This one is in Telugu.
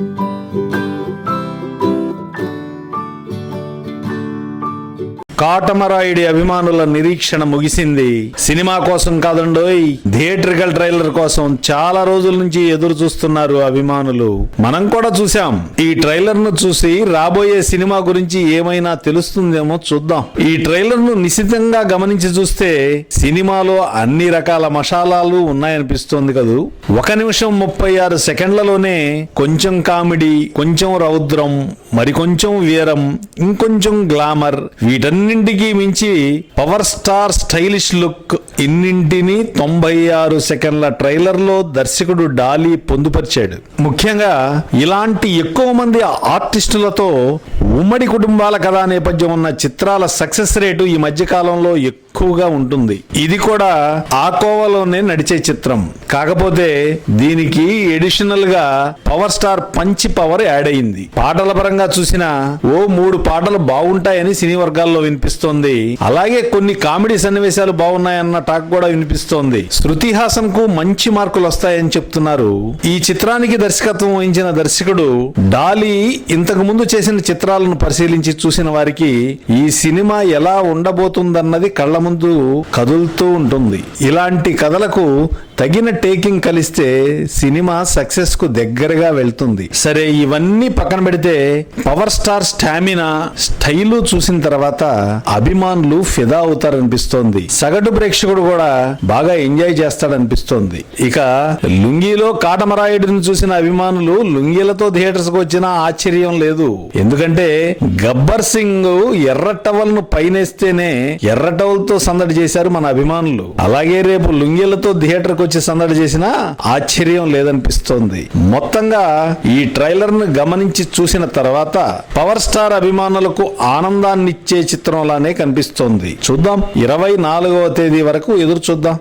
Thank you. కాటమరాయుడి అభిమానుల నిరీక్షణ ముగిసింది. సినిమా కోసం కాదండోయ్ థియేట్రికల్ ట్రైలర్ కోసం చాలా రోజుల నుంచి ఎదురు చూస్తున్నారు అభిమానులు. మనం కూడా చూసాం ఈ ట్రైలర్ను చూసి రాబోయే సినిమా గురించి ఏమైనా తెలుస్తుందేమో చూద్దాం. ఈ ట్రైలర్ను నిశితంగా గమనించి చూస్తే సినిమాలో అన్ని రకాల మసాలాలు ఉన్నాయనిపిస్తోంది కదూ. ఒక నిమిషం ముప్పై ఆరు సెకండ్లలోనే కొంచెం కామెడీ కొంచెం రౌద్రం మరికొంచెం వీరం ఇంకొంచెం గ్లామర్ వీటన్ని అన్నింటికి మించి పవర్ స్టార్ స్టైలిష్ లుక్ ఇన్నింటిని తొంభై ఆరు సెకండ్ల ట్రైలర్లో దర్శకుడు డాలీ పొందుపరిచాడు. ముఖ్యంగా ఇలాంటి ఎక్కువ మంది ఆర్టిస్టులతో ఉమ్మడి కుటుంబాల కథా నేపథ్యం ఉన్న చిత్రాల సక్సెస్ రేటు ఈ మధ్య కాలంలో ఎక్కువగా ఉంటుంది. ఇది కూడా ఆ కోవలోనే నడిచే చిత్రం. కాకపోతే దీనికి ఎడిషనల్గా పవర్ స్టార్ పంచి పవర్ యాడ్ అయింది. పాటల పరంగా చూసిన ఓ మూడు పాటలు బాగుంటాయని సినీ వర్గాల్లో వినిపిస్తోంది. అలాగే కొన్ని కామెడీ సన్నివేశాలు బాగున్నాయన్న టాక్ కూడా వినిపిస్తోంది. శృతి హాసన్కు మంచి మార్కులు వస్తాయని చెప్తున్నారు. ఈ చిత్రానికి దర్శకత్వం వహించిన దర్శకుడు డాలీ ఇంతకు ముందు చేసిన చిత్రాలను పరిశీలించి చూసిన వారికి ఈ సినిమా ఎలా ఉండబోతుందన్నది కళ్ళ ముందు కదులుతూ ఉంటుంది. ఇలాంటి కథలకు తగిన టేకింగ్ కలిస్తే సినిమా సక్సెస్కు దగ్గరగా వెళ్తుంది. సరే ఇవన్నీ పక్కన పెడితే పవర్ స్టార్ స్టామినా స్టైలు చూసిన తర్వాత అభిమానులు ఫిదా అవుతారనిపిస్తోంది. సగటు ప్రేక్షకుడు కూడా బాగా ఎంజాయ్ చేస్తాడనిపిస్తోంది. ఇక లుంగీలో కాటమరాయుడిని చూసిన అభిమానులు లుంగీలతో థియేటర్స్కు వచ్చినా ఆశ్చర్యం లేదు. ఎందుకంటే గబ్బర్ సింగ్ ఎర్ర టవల్ను పైనేస్తేనే ఎర్ర టవల్తో సందడి చేశారు మన అభిమానులు. అలాగే రేపు లుంగీలతో థియేటర్కు వచ్చి సందడి చేసినా ఆశ్చర్యం లేదనిపిస్తోంది. మొత్తంగా ఈ ట్రైలర్ను గమనించి చూసిన తర్వాత పవర్ స్టార్ అభిమానులకు ఆనందాన్నిచ్చే చిత్రంలానే కనిపిస్తోంది. చూద్దాం. ఇరవై నాలుగవ తేదీ వరకు వరకు ఎదురు చూద్దాం?